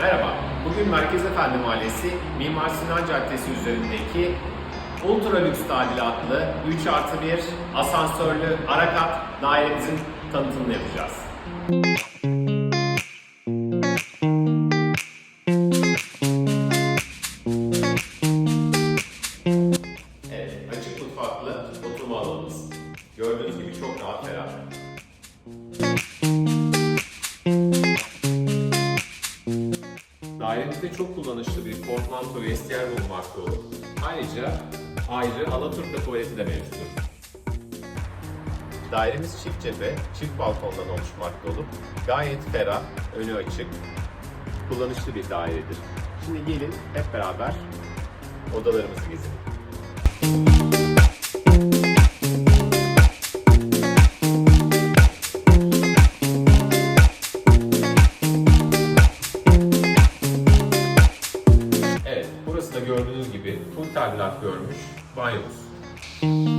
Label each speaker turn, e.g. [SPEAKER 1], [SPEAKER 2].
[SPEAKER 1] Merhaba, bugün Merkez Efendi Mahallesi Mimar Sinan Caddesi üzerindeki Ultra Lüks tadilatlı 3 artı 1 asansörlü arakat dairemizin tanıtımını yapacağız. Evet, açık mutfaklı oturma alanımız. Gördüğünüz gibi çok rahat ferah. Dairemizde çok kullanışlı bir portmanto vestiyer bulunmakta olur. Ayrıca ayrı Alaturka tuvaleti de mevcuttur. Dairemiz çift cephe, çift balkondan oluşmakta olup gayet ferah, önü açık, kullanışlı bir dairedir. Şimdi gelin hep beraber odalarımızı gezelim. Gördüğünüz gibi full tadilat görmüş banyomuz.